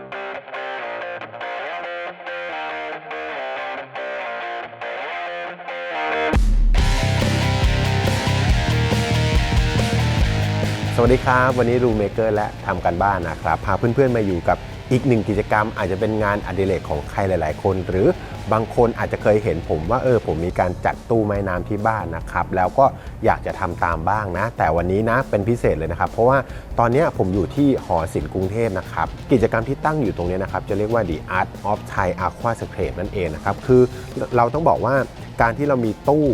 สวัสดีครับ วันนี้รูเมเกอร์และทำกันบ้านนะครับ พาเพื่อนๆมาอยู่กับอีกหนึ่งกิจกรรมอาจจะเป็นงานอดิเรกของใครหลาย ๆ คน หรือ บางคนอาจจะเคยเห็นผมว่าเออผมมีการจัดตู้ไม้น้ำที่บ้านนะครับ แล้วก็อยากจะทำตามบ้างนะ แต่วันนี้นะเป็นพิเศษเลยนะครับ เพราะว่าตอนนี้ผมอยู่ที่หอศิลป์กรุงเทพนะครับ กิจกรรมที่ตั้งอยู่ตรงนี้นะครับ จะเรียกว่า The Art of Thai Aquascape นั่นเองนะครับ คือเราต้องบอกว่าการที่เรามีตู้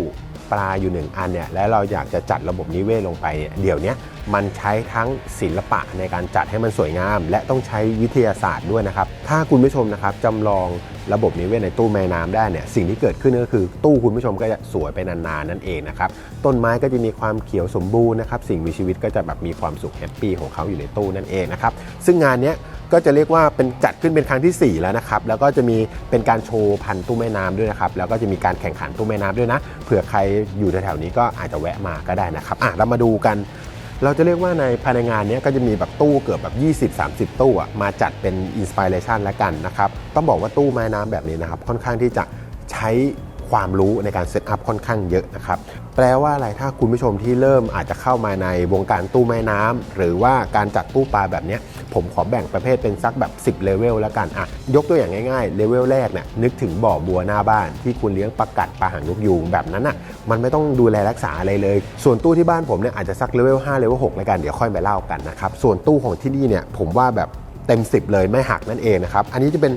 ปลาอยู่หนึ่งอันเนี่ยแล้วเราอยากจะจัดระบบนิเวศลงไปเนี่ยเดี๋ยวนี้มันใช้ทั้งศิลปะในการจัดให้มันสวยงาม และต้องใช้วิทยาศาสตร์ด้วยนะครับ ถ้าคุณผู้ชมนะครับจำลองระบบนิเวศในตู้แม่น้ำได้เนี่ยสิ่งที่เกิดขึ้นก็คือตู้คุณผู้ชมก็จะสวยไปนานๆนั่นเองนะครับต้นไม้ก็จะมีความเขียวสมบูรณ์นะครับสิ่งมีชีวิตก็จะแบบมีความสุขแฮปปี้ของเขาอยู่ในตู้นั่นเองนะครับซึ่งงานเนี้ย ก็จะเรียกว่าเป็นจัดขึ้นเป็นครั้งทีสี่ 4 แล้วนะครับ แล้วก็จะมีเป็นการโชว์พันตู้แม่น้ำด้วยนะครับ แล้วก็จะมีการแข่งขันตู้แม่น้ำด้วยนะ เผื่อใครอยู่แถวๆนี้ก็อาจจะแวะมาก็ได้นะครับ อะ เรามาดูกัน เราจะเรียกว่าในภายในงานนี้ก็จะมีแบบตู้เกือบแบบ20-30 ตู้มาจัดเป็นอินสปิเรชันแล้วกันนะครับ ต้องบอกว่าตู้ไม้น้ำแบบนี้นะครับ ค่อนข้างที่จะใช้ ความรู้ในการเซตอัพค่อนข้างเยอะนะครับ แปลว่าอะไรถ้าคุณผู้ชมที่เริ่มอาจจะเข้ามาในวงการตู้แม่น้ำหรือว่าการจัดตู้ปลาแบบนี้ ผมขอแบ่งประเภทเป็นสักแบบ 10เลเวลแล้วกันอะยกตัวอย่างง่ายๆเลเวลแรกเนี่ยนึกถึงบ่อบัวหน้าบ้านที่คุณเลี้ยงปลากัดปลาหางนกยูงแบบนั้นอะมันไม่ต้องดูแลรักษาอะไรเลย ส่วนตู้ที่บ้านผมเนี่ยอาจจะสักเลเวล5เลเวล6แล้วกันเดี๋ยวค่อยมาเล่ากันนะครับส่วนตู้ของที่นี่เนี่ยผมว่าแบบเต็ม 10 เลยไม่หักนั่นเองนะครับ อันนี้จะเป็น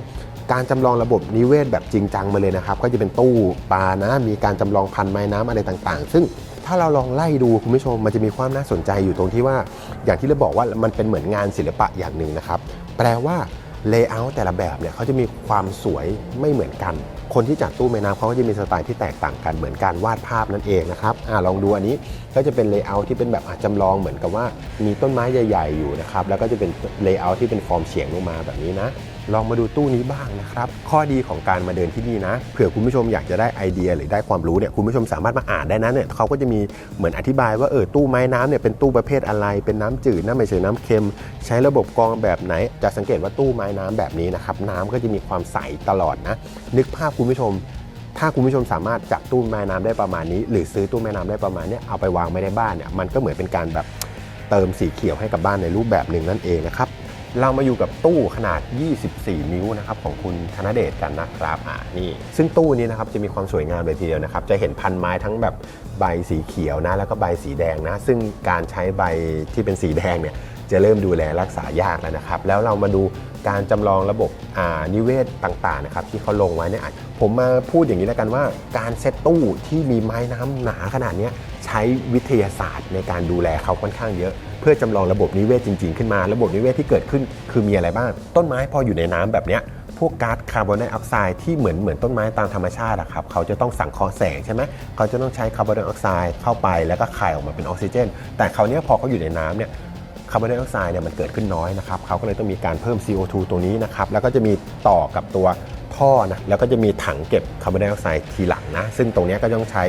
การจำลองระบบนิเวศแบบจริงจังมาเลยนะครับ ก็จะเป็นตู้ปลานะ มีการจำลองพันไม้น้ำอะไรต่างๆ ซึ่งถ้าเราลองไล่ดูคุณผู้ชมมันจะมีความน่าสนใจอยู่ตรงที่ว่า อย่างที่เราบอกว่ามันเป็นเหมือนงานศิลปะอย่างหนึ่งนะครับ แปลว่าเลเยอร์แต่ละแบบเนี่ยเขาจะมีความสวยไม่เหมือนกัน คนที่จัดตู้ไม้น้ำเขาก็จะมีสไตล์ที่แตกต่างกันเหมือนการวาดภาพนั่นเองนะครับอ่าลองดูอันนี้ก็จะเป็นเลเยอร์ที่เป็นแบบอาจจำลองเหมือนกับว่ามีต้นไม้ใหญ่ ๆ อยู่นะครับแล้วก็จะเป็นเลเยอร์ที่เป็นฟอร์มเฉียงลงมาแบบนี้นะ ลองมาดูตู้นี้บ้างนะครับ ข้อดีของการมาเดินที่นี่นะ เผื่อคุณผู้ชมอยากจะได้ไอเดียหรือได้ความรู้เนี่ยคุณผู้ชมสามารถมาอ่านได้นะเนี่ยเขาก็จะมีเหมือนอธิบายว่าเออตู้ไม้น้ำเนี่ยเป็นตู้ประเภทอะไร เป็นน้ำจืดน้ำไม่ใช่น้ำเค็ม ใช้ระบบกรองแบบไหน จะสังเกตว่าตู้ไม้น้ำแบบนี้นะครับน้ำก็จะมีความใสตลอดนะ นึกภาพคุณผู้ชมถ้าคุณผู้ชมสามารถจับตู้แม่น้ำได้ประมาณนี้ หรือซื้อตู้แม่น้ำได้ประมาณนี้เอาไปวางไว้ในบ้านเนี่ยมันก็เหมือนเป็นการแบบเติมสีเขียวให้กับบ้านในรูปแบบหนึ่งนั่นเองนะครับ เรามาอยู่กับตู้ขนาด 24 นิ้วนะครับของคุณธนเดชกันนะครับอ่านี่ซึ่งตู้นี้นะครับจะมีความสวยงามเลยทีเดียวนะครับ จะเห็นพันไม้ทั้งแบบใบสีเขียวนะแล้วก็ใบสีแดงนะ ซึ่งการใช้ใบที่เป็นสีแดงเนี่ยจะเริ่มดูแลรักษายากแล้วนะครับ แล้วเรามาดู การจำลองระบบนิเวศต่างๆนะครับที่เขาลงไว้เนี่ยผมมาพูดอย่างนี้แล้วกันว่า การเซตตู้ที่มีไม้น้ำหนาขนาดนี้ใช้วิทยาศาสตร์ในการดูแลเขาค่อนข้างเยอะ เพื่อจำลองระบบนิเวศจริง ๆ ขึ้นมา ระบบนิเวศที่เกิดขึ้นคือมีอะไรบ้าง ต้นไม้พออยู่ในน้ำแบบเนี้ยพวกก๊าซคาร์บอนไดออกไซด์ที่เหมือนเหมือนต้นไม้ตามธรรมชาติอะครับเขาจะต้องสังเคราะห์แสงใช่ไหมเขาจะต้องใช้คาร์บอนไดออกไซด์เข้าไปแล้วก็คายออกมาเป็นออกซิเจน แต่คราวนี้พอเขาอยู่ในน้ำเนี่ย คาร์บอนไดออกไซด์เนี่ยมันเกิดขึ้นน้อยนะครับเขาก็เลยต้องมีการเพิ่ม CO2 ตัวนี้นะครับแล้วก็จะมีต่อกับตัวท่อนะแล้วก็จะมีถังเก็บคาร์บอนไดออกไซด์ทีหลังนะซึ่งตรงนี้ก็ต้องใช้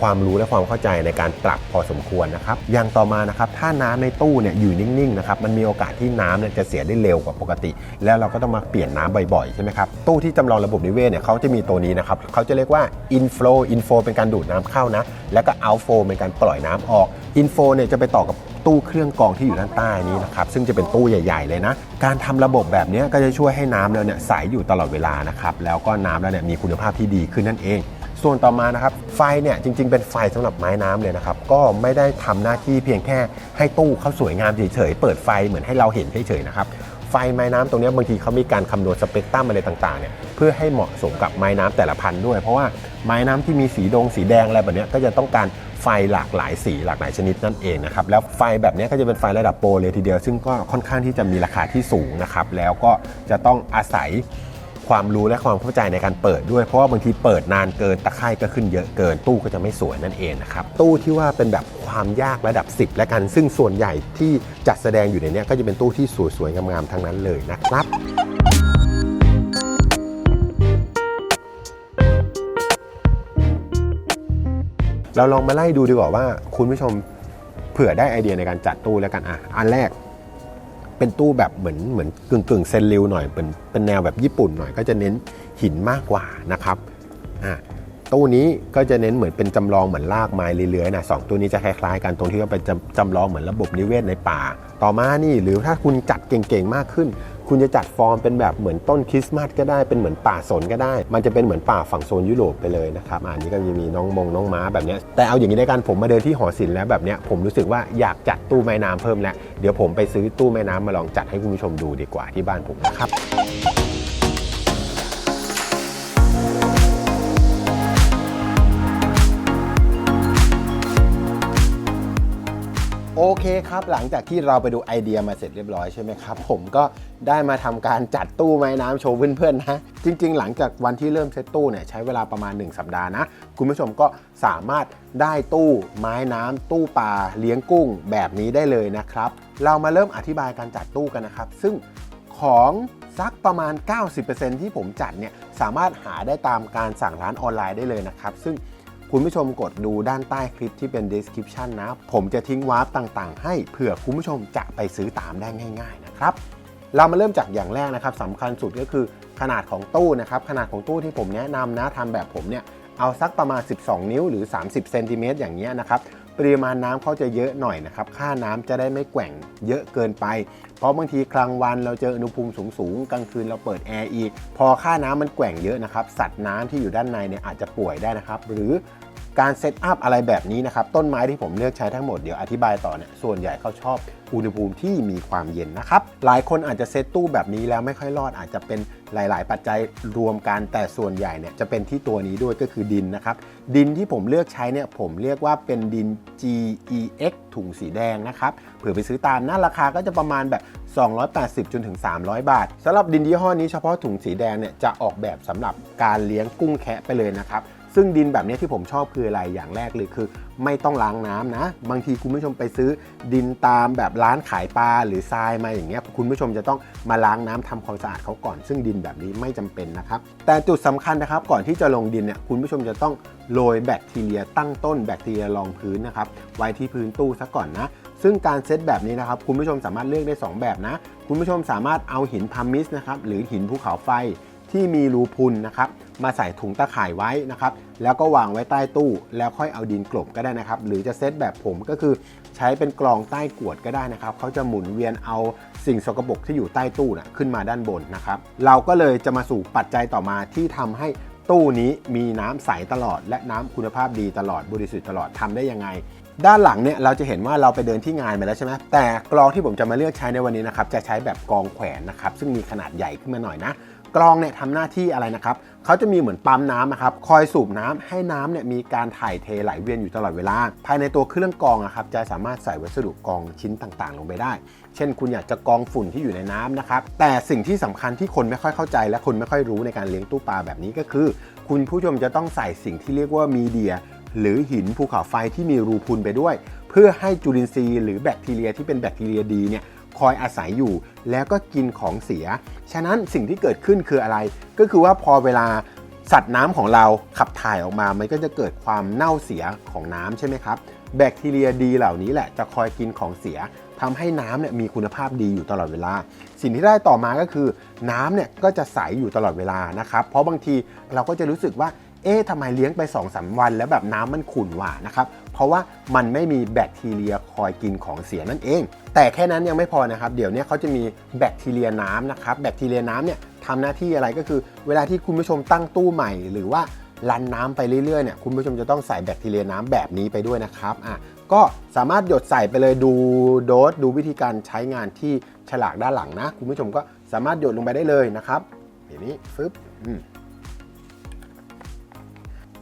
ความรู้และความเข้าใจในการปรับพอสมควรนะครับ อย่างต่อมานะครับถ้าน้ำในตู้เนี่ยอยู่นิ่งๆนะครับมันมีโอกาสที่น้ำเนี่ยจะเสียได้เร็วกว่าปกติ แล้วเราก็ต้องมาเปลี่ยนน้ำบ่อยๆใช่ไหมครับตู้ที่จำลองระบบนิเวศเนี่ยเขาจะมีตัวนี้นะครับเขาจะเรียกว่า inflow inflow เป็นการดูดน้ำเข้านะแล้วก็ outflow เป็นการปล่อยน้ำออก inflow เนี่ยจะไปต่อกับตู้เครื่องกรองที่อยู่ด้านใต้นี้นะครับซึ่งจะเป็นตู้ใหญ่ ๆ เลยนะ การทำระบบแบบนี้ก็จะช่วยให้น้ำเราเนี่ยใสอยู่ตลอดเวลานะครับแล้วก็น้ำเราเนี่ยมีคุณภาพที่ดีขึ้นนั่นเอง ส่วนต่อมานะครับไฟเนี่ยจริง ๆ เป็นไฟสำหรับไม้น้ำเลยนะครับก็ไม่ได้ทำหน้าที่เพียงแค่ให้ตู้เขาสวยงามเฉยๆเปิดไฟเหมือนให้เราเห็นเฉยๆนะครับไฟไม้น้ำตรงนี้บางทีเขามีการคำนวณสเปกตรัมอะไรต่างๆเนี่ยเพื่อให้เหมาะสมกับไม้น้ำแต่ละพันธุ์ด้วย เพราะว่าไม้น้ำที่มีสีดงสีแดงอะไรแบบนี้ก็จะต้องการไฟหลากหลายสีหลากหลายชนิดนั่นเองนะครับแล้วไฟแบบนี้ก็จะเป็นไฟระดับโปรเลยทีเดียว ซึ่งก็ค่อนข้างที่จะมีราคาที่สูงนะครับแล้วก็จะต้องอาศัย ความรู้และความเข้าใจในการเปิดด้วย เพราะว่าบางทีเปิดนานเกินตะไคร่ก็ขึ้นเยอะเกินตู้ก็จะไม่สวยนั่นเองนะครับตู้ที่ว่าเป็นแบบความยากระดับ 10 และกัน ซึ่งส่วนใหญ่ที่จัดแสดงอยู่ในนี้ก็จะเป็นตู้ที่สวยๆงามๆทั้งนั้นเลยนะครับเราลองมาไล่ดูดีกว่าว่า คุณผู้ชมเผื่อได้ไอเดียในการจัดตู้แล้วกันอะ อันแรก เป็นตู้แบบเหมือนเหมือนกึ่งกึ่งเซนริวหน่อยเป็นเป็นแนวแบบญี่ปุ่นหน่อยก็จะเน้นหินมากกว่านะครับอ่าตู้นี้ก็จะเน้นเหมือนเป็นจำลองเหมือนลากไม้เลื้อยๆนะสองตัวนี้จะคล้ายๆกันตรงที่ว่าเป็นจำจำลองเหมือนระบบนิเวศในป่า ต่อมานี่หรือถ้าคุณจัดเก่งๆมากขึ้น คุณจะจัดฟอร์มเป็นแบบเหมือนต้นคริสต์มาสก็ได้เป็นเหมือนป่าสนก็ได้ มันจะเป็นเหมือนป่าฝั่งโซนยุโรปไปเลยนะครับอันนี้ก็จะมีน้องมงน้องม้าแบบนี้แต่เอาอย่างนี้ในการผมมาเดินที่หอศิลป์แล้วแบบนี้ผมรู้สึกว่าอยากจัดตู้ไม้น้ำเพิ่มแล้วเดี๋ยวผมไปซื้อตู้ไม้น้ำมาลองจัดให้คุณผู้ชมดูดีกว่าที่บ้านผมนะครับ โอเคครับ หลังจากที่เราไปดูไอเดียมาเสร็จเรียบร้อยใช่ไหมครับ ผมก็ได้มาทำการจัดตู้ไม้น้ำโชว์เพื่อนๆนะ จริง ๆ หลังจากวันที่เริ่มเซตตู้เนี่ยใช้เวลาประมาณ 1 สัปดาห์นะ คุณผู้ชมก็สามารถได้ตู้ไม้น้ำตู้ปลาเลี้ยงกุ้งแบบนี้ได้เลยนะครับ เรามาเริ่มอธิบายการจัดตู้กันนะครับ ซึ่งของสักประมาณ 90%ที่ผมจัดเนี่ยสามารถหาได้ตามการสั่งร้านออนไลน์ได้เลยนะครับ ซึ่ง คุณผู้ชมกดดูด้านใต้คลิปที่เป็น description นะ ผมจะทิ้งวาร์ปต่างๆ ให้เผื่อคุณผู้ชมจะไปซื้อตามได้ง่าย ๆ นะครับ เรามาเริ่มจากอย่างแรกนะครับสำคัญสุดก็คือขนาดของตู้นะครับขนาดของตู้ที่ผมแนะนำนะทำแบบผมเนี่ยเอาสักประมาณ 12 นิ้วหรือ 30 เซนติเมตรอย่างเงี้ยนะครับ ปริมาณน้ำเขาจะเยอะหน่อยนะครับ ค่าน้ำจะได้ไม่แกว่งเยอะเกินไป เพราะบางทีกลางวันเราเจออุณหภูมิสูงๆ กลางคืนเราเปิดแอร์อีก พอค่าน้ำมันแกว่งเยอะนะครับ สัตว์น้ำที่อยู่ด้านในเนี่ยอาจจะป่วยได้นะครับ หรือ การเซตอัพอะไรแบบนี้นะครับ ต้นไม้ที่ผมเลือกใช้ทั้งหมดเดี๋ยวอธิบายต่อเนี่ยส่วนใหญ่เขาชอบอุณหภูมิที่มีความเย็นนะครับ หลายคนอาจจะเซตตู้แบบนี้แล้วไม่ค่อยรอดอาจจะเป็นหลาย ๆ ปัจจัยรวมกันแต่ส่วนใหญ่เนี่ยจะเป็นที่ตัวนี้ด้วยก็คือดินนะครับ ดินที่ผมเลือกใช้เนี่ยผมเรียกว่าเป็นดิน GEX ถุงสีแดงนะครับเผื่อไปซื้อตามนะราคาก็จะประมาณแบบ 280จนถึง 300 บาทสำหรับดินยี่ห้อนี้เฉพาะถุงสีแดงเนี่ยจะออกแบบสำหรับการเลี้ยงกุ้งแคะไปเลยนะครับ ซึ่งดินแบบนี้ที่ผมชอบคืออะไรอย่างแรกเลยคือ ไม่ต้องล้างน้ำนะ บางทีคุณผู้ชมไปซื้อดินตามแบบร้านขายปลาหรือทรายมาอย่างเงี้ยคุณผู้ชมจะต้องมาล้างน้ำทำความสะอาดเขาก่อน ซึ่งดินแบบนี้ไม่จำเป็นนะครับ แต่จุดสำคัญนะครับก่อนที่จะลงดินเนี่ยคุณผู้ชมจะต้องโรยแบคทีเรียตั้งต้นแบคทีเรียรองพื้นนะครับไว้ที่พื้นตู้ซะก่อนนะซึ่งการเซตแบบนี้นะครับคุณผู้ชมสามารถเลือกได้ 2 แบบนะ คุณผู้ชมสามารถเอาหินพามิสนะครับหรือหินภูเขาไฟ ที่มีรูพุนนะครับมาใส่ถุงตะข่ายไว้นะครับแล้วก็วางไว้ใต้ตู้ แล้วค่อยเอาดินกลบก็ได้นะครับ หรือจะเซตแบบผมก็คือใช้เป็นกรองใต้กวดก็ได้นะครับเขาจะหมุนเวียนเอาสิ่งสกปรกที่อยู่ใต้ตู้นะขึ้นมาด้านบนนะครับ เราก็เลยจะมาสู่ปัจจัยต่อมาที่ทำให้ตู้นี้มีน้ำใสตลอด และน้ำคุณภาพดีตลอดบริสุทธิ์ตลอดทำได้ยังไงด้านหลังเนี่ยเราจะเห็นว่าเราไปเดินที่งานมาแล้วใช่ไหมแต่กรองที่ผมจะมาเลือกใช้ในวันนี้นะครับจะใช้แบบกรองแขวนนะครับซึ่งมีขนาดใหญ่ขึ้นมาหน่อยนะ กรองเนี่ยทำหน้าที่อะไรนะครับเขาจะมีเหมือนปั๊มน้ำนะครับคอยสูบน้ำให้น้ำเนี่ยมีการถ่ายเทไหลเวียนอยู่ตลอดเวลา ภายในตัวเครื่องกรองนะครับจะสามารถใส่วัสดุกรองชิ้นต่างๆ ลงไปได้ เช่น คุณอยากจะกรองฝุ่นที่อยู่ในน้ำนะครับแต่สิ่งที่สำคัญที่คนไม่ค่อยเข้าใจ และคนไม่ค่อยรู้ในการเลี้ยงตู้ปลาแบบนี้ก็คือ คุณผู้ชมจะต้องใส่สิ่งที่เรียกว่ามีเดียหรือหินภูเขาไฟที่มีรูพุนไปด้วย เพื่อให้จุลินทรีย์หรือแบคทีเรียที่เป็นแบคทีเรียดีเนี่ย คอยอาศัยอยู่ แล้วก็กินของเสีย ฉะนั้นสิ่งที่เกิดขึ้นคืออะไร ก็คือว่าพอเวลาสัตว์น้ำของเราขับถ่ายออกมา มันก็จะเกิดความเน่าเสียของน้ำใช่ไหมครับ แบคทีเรียดีเหล่านี้แหละจะคอยกินของเสียทำให้น้ำเนี่ยมีคุณภาพดีอยู่ตลอดเวลา สิ่งที่ได้ต่อมาก็คือน้ำเนี่ยก็จะใสอยู่ตลอดเวลานะครับ เพราะบางทีเราก็จะรู้สึกว่า เอ๊ะทำไมเลี้ยงไป2อสวัน แล้วแบบน้ำมันขุ่นหว่านะครับ เพราะว่ามันไม่มีแบคทีเรียคอยกินของเสียนั่นเอง แต่แค่นั้นยังไม่พอนะครับ เดี๋ยวนี้เขาจะมีแบคทีเรียน้ำนะครับ แบคทีเรียน้ำเนี่ยทำหน้าที่อะไรก็คือ เวลาที่คุณผู้ชมตั้งตู้ใหม่ หรือว่ารันน้ำไปเรื่อยๆเนี่ยคุณผู้ชมจะต้องใส่แบคทีเรียน้ำแบบนี้ไปด้วยนะครับอะก็สามารถหยดใส่ไปเลยดูโดสดูวิธีการใช้งานที่ฉลากด้านหลังนะ คุณผู้ชมก็สามารถหยดลงไปได้เลยนะครับอย่างนี้ฟึบอืม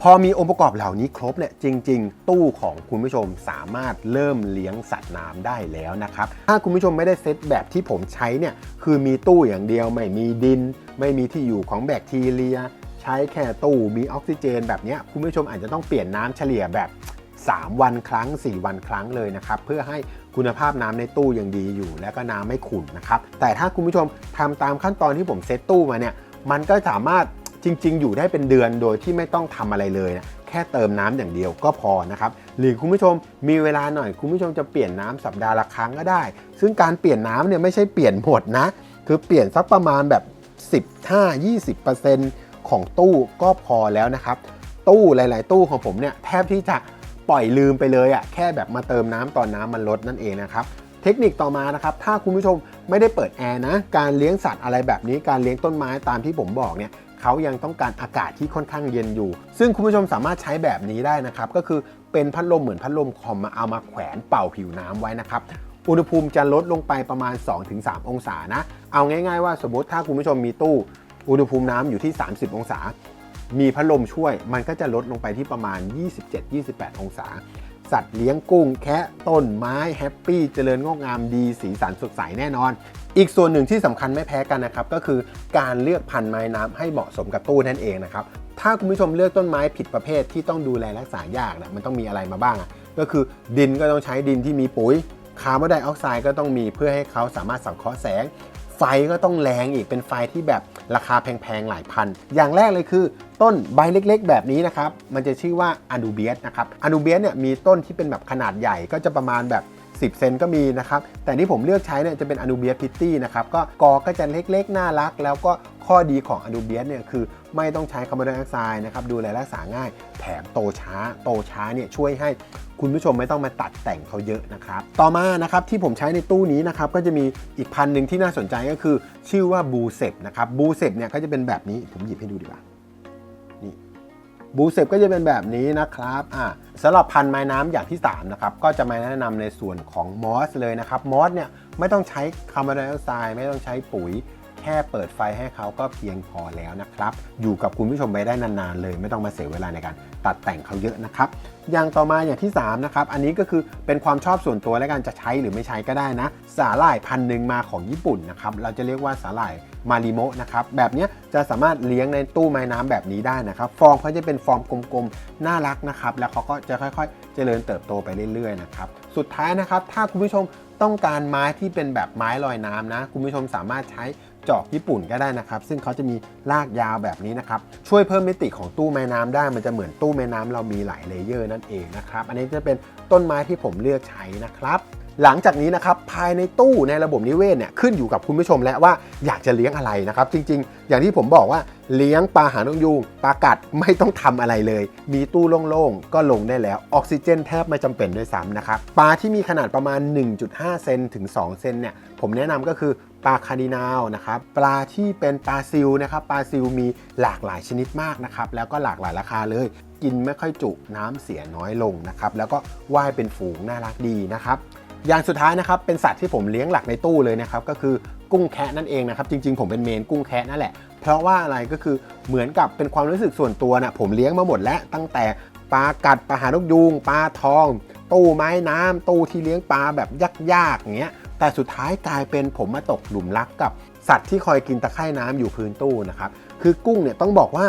พอมีองค์ประกอบเหล่านี้ครบเนี่ยจริง ๆ ตู้ของคุณผู้ชมสามารถเริ่มเลี้ยงสัตว์น้ำได้แล้วนะครับ ถ้าคุณผู้ชมไม่ได้เซตแบบที่ผมใช้เนี่ยคือมีตู้อย่างเดียวไม่มีดิน ไม่มีที่อยู่ของแบคทีเรีย ใช้แค่ตู้มีออกซิเจน แบบเนี้ยคุณผู้ชมอาจจะต้องเปลี่ยนน้ำเฉลี่ยแบบ3 วันครั้ง 4 วันครั้งเลยนะครับ เพื่อให้คุณภาพน้ำในตู้ยังดีอยู่ แล้วก็น้ำไม่ขุ่นนะครับ แต่ถ้าคุณผู้ชมทำตามขั้นตอนที่ผมเซตตู้มาเนี่ยมันก็สามารถ จริง ๆ อยู่ได้เป็นเดือนโดยที่ไม่ต้องทำอะไรเลยนะแค่เติมน้ำอย่างเดียวก็พอนะครับหรือคุณผู้ชมมีเวลาหน่อยคุณผู้ชมจะเปลี่ยนน้ำสัปดาห์ละครั้งก็ได้ ซึ่งการเปลี่ยนน้ำเนี่ยไม่ใช่เปลี่ยนหมดนะ คือเปลี่ยนสักประมาณแบบ 15-20%ของตู้ก็พอแล้วนะครับ ตู้หลาย ๆ ตู้ของผมเนี่ยแทบที่จะปล่อยลืมไปเลยอะ่ะแค่แบบมาเติมน้ำตอนน้ำมันลดนั่นเองนะครับเทคนิคต่อมานะครับ ถ้าคุณผู้ชมไม่ได้เปิดแอร์นะ การเลี้ยงสัตว์อะไรแบบนี้ การเลี้ยงต้นไม้ตามที่ผมบอกเนี่ย เขายังต้องการอากาศที่ค่อนข้างเย็นอยู่ ซึ่งคุณผู้ชมสามารถใช้แบบนี้ได้นะครับ ก็คือเป็นพัดลมเหมือนพัดลมคอมมาเอามาแขวนเป่าผิวน้ำไว้นะครับอุณหภูมิจะลดลงไปประมาณ 2-3 องศานะ เอาง่ายๆว่าสมมติถ้าคุณผู้ชมมีตู้ อุณหภูมิน้ำอยู่ที่ 30 องศา มีพัดลมช่วย มันก็จะลดลงไปที่ประมาณ 27-28 องศา สัตว์เลี้ยงกุ้ง แคะต้นไม้แฮปปี้เจริญงอกงามดีสีสันสดใสแน่นอน อีกส่วนหนึ่งที่สำคัญไม่แพ้กันนะครับก็คือการเลือกพันธุ์ไม้น้ำให้เหมาะสมกับตู้นั่นเองนะครับถ้าคุณผู้ชมเลือกต้นไม้ผิดประเภทที่ต้องดูแลรักษายากนี่ยมันต้องมีอะไรมาบ้าง ก็คือดินก็ต้องใช้ดินที่มีปุ๋ยคาร์บอนไดออกไซด์ก็ต้องมีเพื่อให้เขาสามารถสังเคราะห์แสง ไฟก็ต้องแรงอีกเป็นไฟที่แบบราคาแพงๆหลายพัน อย่างแรกเลยคือ ต้นใบเล็กๆ แบบนี้นะครับ มันจะชื่อว่าอนูเบียสนะครับอนูเบียสเนี่ยมีต้นที่เป็นแบบขนาดใหญ่ก็จะประมาณแบบ 10 เซนก็มีนะครับ แต่ที่ผมเลือกใช้เนี่ยจะเป็นอนูเบียสพิตตี้นะครับ ก็กอก็จะเล็กๆ น่ารัก แล้วก็ข้อดีของอนูเบียสเนี่ยคือไม่ต้องใช้คาร์บอนไดออกไซด์นะครับ ดูแลรักษาง่าย แถมโตช้า โตช้าเนี่ยช่วยให้คุณผู้ชมไม่ต้องมาตัดแต่งเขาเยอะนะครับ ต่อมานะครับที่ผมใช้ในตู้นี้นะครับก็จะมีอีกพันหนึ่งที่น่าสนใจก็คือ ชื่อว่าบูเซปนะครับบูเซปเนี่ยก็จะเป็นแบบนี้ผมหยิบให้ดูดีกว่า บูเซปก็จะเป็นแบบนี้นะครับอ่าสำหรับพันธุ์ไม้น้ำอย่างที่3นะครับก็จะมาแนะนำในส่วนของมอสเลยนะครับมอสเนี่ยไม่ต้องใช้คาร์บอนไดออกไซด์ไม่ต้องใช้ปุ๋ย ค่เปิดไฟให้เขาก็เพียงพอแล้วนะครับ อยู่กับคุณผู้ชมไปได้นานๆเลย ไม่ต้องมาเสียเวลาในการตัดแต่งเขาเยอะนะครับอย่างต่อมาอย่างที่3นะครับอันนี้ก็คือเป็นความชอบส่วนตัวและการจะใช้หรือไม่ใช้ก็ได้นะสาหร่ายพันหนึ่งมาของญี่ปุ่นนะครับเราจะเรียกว่าสาหร่ายมาริโมะนะครับแบบนี้จะสามารถเลี้ยงในตู้ไม้น้ำแบบนี้ได้นะครับฟอร์มเขาจะเป็นฟอร์มกลมๆน่ารักนะครับแล้วเขาก็จะค่อยๆ เจริญเติบโตไปเรื่อยๆนะครับสุดท้ายนะครับถ้าคุณผู้ชมต้องการไม้ที่เป็นแบบไม้ลอยน้ำนะ คุณผู้ชมสามารถใช้ จอกญี่ปุ่นก็ได้นะครับ ซึ่งเขาจะมีรากยาวแบบนี้นะครับ ช่วยเพิ่มมิติของตู้ไม้น้ำได้ มันจะเหมือนตู้ไม้น้ำเรามีหลายเลเยอร์นั่นเองนะครับ อันนี้จะเป็นต้นไม้ที่ผมเลือกใช้นะครับหลังจากนี้นะครับภายในตู้ในระบบนิเวศเนี่ยขึ้นอยู่กับคุณผู้ชมแล้วว่าอยากจะเลี้ยงอะไรนะครับ จริง ๆ อย่างที่ผมบอกว่าเลี้ยงปลาหางนกยูงปลากัดไม่ต้องทำอะไรเลย มีตู้โล่งๆ ก็ลงได้แล้วออกซิเจนแทบไม่จำเป็นด้วยซ้ำนะครับปลาที่มีขนาดประมาณ 1.5 เซนถึง 2 เซนเนี่ยผมแนะนำก็คือ ปลาคาร์ดินาวนะครับปลาที่เป็นปลาซิลนะครับปลาซิลมีหลากหลายชนิดมากนะครับแล้วก็หลากหลายราคาเลย กินไม่ค่อยจุน้ำเสียน้อยลงนะครับแล้วก็ว่ายเป็นฝูงน่ารักดีนะครับอย่างสุดท้ายนะครับเป็นสัตว์ที่ผมเลี้ยงหลักในตู้เลยนะครับก็คือกุ้งแคะนั่นเองนะครับจริง ๆ ผมเป็นเมนกุ้งแคะนั่นแหละ เพราะว่าอะไรก็คือเหมือนกับเป็นความรู้สึกส่วนตัวนะผมเลี้ยงมาหมดแล้วตั้งแต่ปลากัดปลาหานกยูงปลาทอง ตู้ไม้น้ำตู้ที่เลี้ยงปลาแบบยากๆอย่างเงี้ย แต่สุดท้ายกลายเป็นผมมาตกหลุมรักกับสัตว์ที่คอยกินตะไคร่น้ำอยู่พื้นตู้นะครับคือกุ้งเนี่ยต้องบอกว่า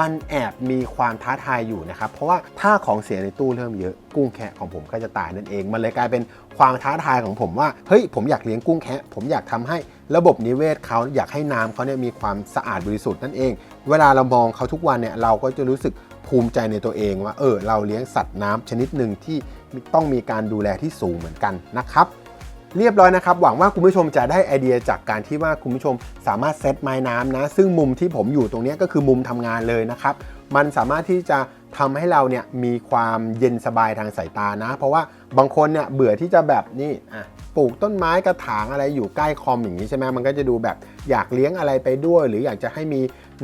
มันแอบมีความท้าทายอยู่นะครับ เพราะว่าถ้าของเสียในตู้เริ่มเยอะกุ้งแคะของผมก็จะตายนั่นเอง มันเลยกลายเป็นความท้าทายของผมว่าเฮ้ยผมอยากเลี้ยงกุ้งแคะผมอยากทำให้ระบบนิเวศเขาอยากให้น้ำเขาเนี่ยมีความสะอาดบริสุทธิ์นั่นเอง เวลาเรามองเขาทุกวันเนี่ยเราก็จะรู้สึกภูมิใจในตัวเองว่าเออเราเลี้ยงสัตว์น้ำชนิดหนึ่งที่ต้องมีการดูแลที่สูงเหมือนกันนะครับ เรียบร้อยนะครับ หวังว่าคุณผู้ชมจะได้ไอเดียจากการที่ว่าคุณผู้ชมสามารถเซตไม้น้ำนะ ซึ่งมุมที่ผมอยู่ตรงนี้ก็คือมุมทำงานเลยนะครับ มันสามารถที่จะทำให้เราเนี่ยมีความเย็นสบายทางสายตานะ เพราะว่าบางคนเนี่ยเบื่อที่จะแบบนี่อะปลูกต้นไม้กระถางอะไรอยู่ใกล้คอมอย่างนี้ใช่ไหมมันก็จะดูแบบอยากเลี้ยงอะไรไปด้วย หรืออยากจะให้มี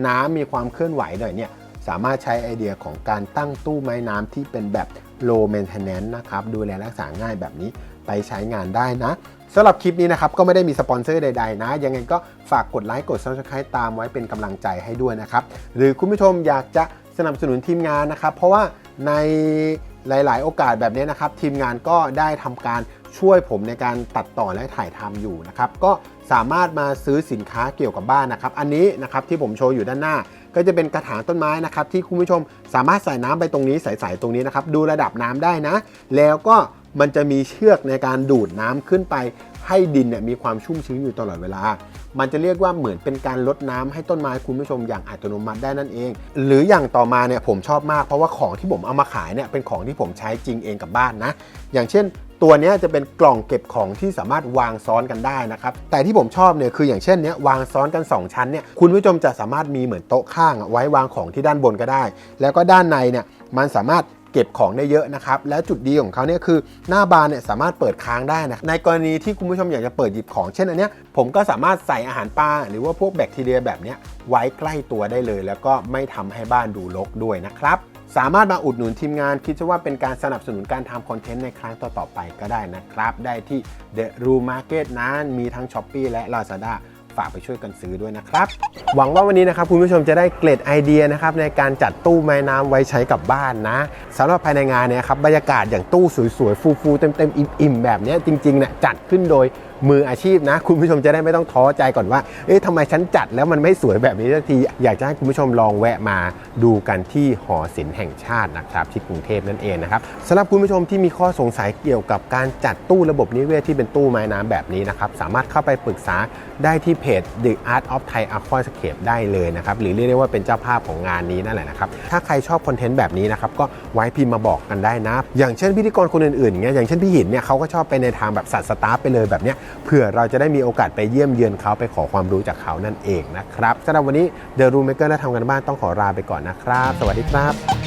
น้ำมีความเคลื่อนไหวหน่อยเนี่ยสามารถใช้ไอเดียของการตั้งตู้ไม้น้ำที่เป็นแบบ low maintenance นะครับดูแลรักษาง่ายแบบนี้ ไปใช้งานได้นะสำหรับคลิปนี้นะครับก็ไม่ได้มีสปอนเซอร์ใดๆนะ ยังไงก็ฝากกดไลค์กด subscribe ตามไว้เป็นกำลังใจให้ด้วยนะครับ หรือคุณผู้ชมอยากจะสนับสนุนทีมงานนะครับ เพราะว่าในหลาย ๆ โอกาสแบบนี้นะครับ ทีมงานก็ได้ทำการช่วยผมในการตัดต่อและถ่ายทำอยู่นะครับ ก็สามารถมาซื้อสินค้าเกี่ยวกับบ้านนะครับ อันนี้นะครับที่ผมโชว์อยู่ด้านหน้า ก็จะเป็นกระถางต้นไม้นะครับ ที่คุณผู้ชมสามารถใส่น้ำไปตรงนี้ใส่ๆตรงนี้นะครับ ดูระดับน้ำได้นะ แล้วก็ มันจะมีเชือกในการดูดน้ำขึ้นไป ให้ดินเนี่ยมีความชุ่มชื้นอยู่ตลอดเวลา มันจะเรียกว่าเหมือนเป็นการลดน้ำให้ต้นไม้คุณผู้ชมอย่างอัตโนมัติได้นั่นเอง หรืออย่างต่อมาเนี่ยผมชอบมากเพราะว่าของที่ผมเอามาขายเนี่ยเป็นของที่ผมใช้จริงเองกับบ้านนะ อย่างเช่นตัวนี้จะเป็นกล่องเก็บของที่สามารถวางซ้อนกันได้นะครับ แต่ที่ผมชอบเนี่ยคืออย่างเช่นเนี้ยวางซ้อนกัน 2 ชั้นเนี่ยคุณผู้ชมจะสามารถมีเหมือนโต๊ะข้างไว้วางของที่ด้านบนก็ได้ แล้วก็ด้านในเนี่ยมันสามารถ เก็บของได้เยอะนะครับ แล้วจุดดีของเขาเนี่ยคือหน้าบานเนี่ยสามารถเปิดค้างได้นะ ในกรณีที่คุณผู้ชมอยากจะเปิดหยิบของเช่นอันเนี้ยผมก็สามารถใส่อาหารปลาหรือว่าพวกแบคทีเรียแบบเนี้ยไว้ใกล้ตัวได้เลย แล้วก็ไม่ทำให้บ้านดูรกด้วยนะครับสามารถมาอุดหนุนทีมงาน คิดว่าเป็นการสนับสนุนการทำคอนเทนต์ในครั้งต่อๆไปก็ได้นะครับ ได้ที่ The Room Market นั้นมีทั้ง s h อ p e e และ Lazada ฝากไปช่วยกันซื้อด้วยนะครับ หวังว่าวันนี้นะครับคุณผู้ชมจะได้เกร็ดไอเดียนะครับในการจัดตู้ไม้น้ำไว้ใช้กับบ้านนะสำหรับภายในงานเนี่ยครับบรรยากาศอย่างตู้สวยๆฟูๆเต็มๆอิ่มๆแบบนี้จริงๆเนี่ยจัดขึ้นโดย มืออาชีพนะ คุณผู้ชมจะได้ไม่ต้องท้อใจก่อนว่า เอ๊ะทำไมฉันจัดแล้วมันไม่สวยแบบนี้สักที อยากจะให้คุณผู้ชมลองแวะมาดูกันที่หอศิลป์แห่งชาตินะครับ ที่กรุงเทพนั่นเองนะครับสำหรับคุณผู้ชมที่มีข้อสงสัยเกี่ยวกับการจัดตู้ระบบนิเวศที่เป็นตู้ไม้น้ำแบบนี้นะครับสามารถเข้าไปปรึกษาได้ที่เพจ The Art of Thai Aquascape ได้เลยนะครับหรือเรียกได้ว่าเป็นเจ้าภาพของงานนี้นั่นแหละนะครับถ้าใครชอบคอนเทนต์แบบนี้นะครับก็ไว้พิมพ์มาบอกกันได้นะ อย่างเช่นพิธีกรคนอื่นๆอย่างเงี้ยอย่างเช่นพี่หินเนี่ยเขาก็ชอบไปในทางแบบสัตว์สตาร์ไปเลยแบบเนี้ยเผื่อเราจะได้มีโอกาสไปเยี่ยมเยือนเขาไปขอความรู้จากเขานั่นเองนะครับสำหรับวันนี้ The Room Maker และทำกันบ้านต้องขอลาไปก่อนนะครับ สวัสดีครับ